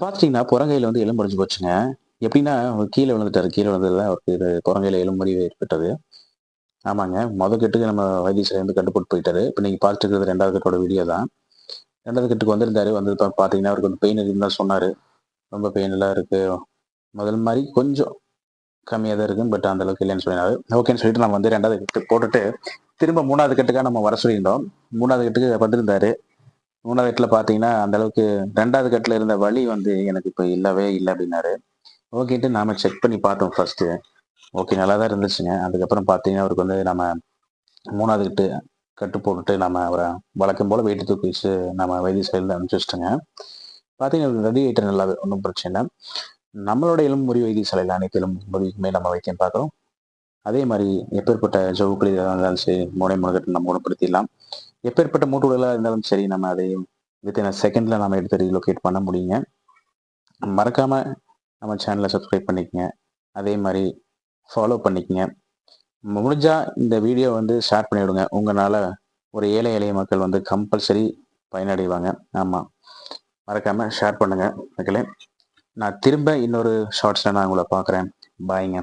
பார்த்துட்டீங்கன்னா புறங்கையில் வந்து எலும்பு முடிஞ்சு போச்சுங்க. எப்படின்னா, கீழே விழுந்துட்டார் விழுந்துட்டாரு. கீழ விழுந்தது தான் அவருக்கு இது புறங்கையில் எலும்பு ஏற்பட்டது. ஆமாங்க. மொத கெட்டுக்கு நம்ம வைத்தியசாலையில வந்து கட்டு போயிட்டாரு. இப்போ நீங்கள் பார்த்துட்டு இருக்கிறது ரெண்டாவது கட்டோட வீடியோ தான். ரெண்டாவது கட்டுக்கு வந்திருந்தாரு. வந்து இப்போ பார்த்தீங்கன்னா, அவருக்கு வந்து பெயின் இருக்குன்னு தான் சொன்னார் ரொம்ப பெயினெல்லாம் இருக்குது முதல் மாதிரி கொஞ்சம் கம்மியாக தான் இருக்கும் பட் அந்த அளவுக்கு இல்லன்னு சொன்னாரு. ஓகேன்னு சொல்லிட்டு நம்ம வந்து ரெண்டாவது கட்டு போட்டுட்டு, திரும்ப மூணாவது கெட்டுக்காக நம்ம வர சொல்லியிருந்தோம். மூணாவது கட்டுக்கு வந்திருந்தாரு. மூணாவது பார்த்தீங்கன்னா, அந்த அளவுக்கு ரெண்டாவது கட்டில் இருந்த வழி வந்து எனக்கு இப்போ இல்லவே இல்லை அப்படின்னாரு ஓகேன்ட்டு நாம செக் பண்ணி பார்த்தோம் ஃபர்ஸ்ட்டு. ஓகே நல்லா தான் இருந்துச்சுங்க. அதுக்கப்புறம் பார்த்தீங்கன்னா, அவருக்கு வந்து நம்ம மூணாவது கட்டு கட்டு போட்டுட்டு நம்ம அவரை வழக்கம் போல் வெயிட்டு தூக்கி வச்சு நம்ம வைத்தியசாலையில அனுப்பிச்சு வச்சுட்டோங்க. பார்த்தீங்கன்னா, ரெடி ஆயிட்டாரு நல்லாவே. ஒன்றும் பிரச்சனை இல்லை நம்மளோட எலும்பு முறிவு வைத்தியசாலையில அனைத்து எலும்பு முறிவுக்குமே நம்ம வைத்தியம் பார்க்குறோம். அதே மாதிரி எப்பேற்பட்ட ஜவுக்கள் இருந்தாலும் சரி, மூளை முடக்கத்த நம்ம குணப்படுத்திடலாம். எப்பேற்பட்ட மூட்டு இருந்தாலும் சரி, நம்ம அதை வித்தின் அ செகண்ட்ல நம்ம எடுத்து ரீலொகேட் பண்ண முடியுங்க. மறக்காம நம்ம சேனலை சப்ஸ்கிரைப் பண்ணிக்கங்க. அதே மாதிரி ஃபாலோ பண்ணிக்கங்க. முடிஞ்சா இந்த வீடியோ வந்து ஷேர் பண்ணிவிடுங்க உங்களால் ஒரு ஏழை எளிய மக்கள் வந்து கம்பல்சரி பயனடைவாங்க. ஆமாம் மறக்காம ஷேர் பண்ணுங்க மக்களே. நான் திரும்ப இன்னொரு ஷார்ட்ஸில் நான் உங்களை பார்க்குறேன். பாய்ங்க.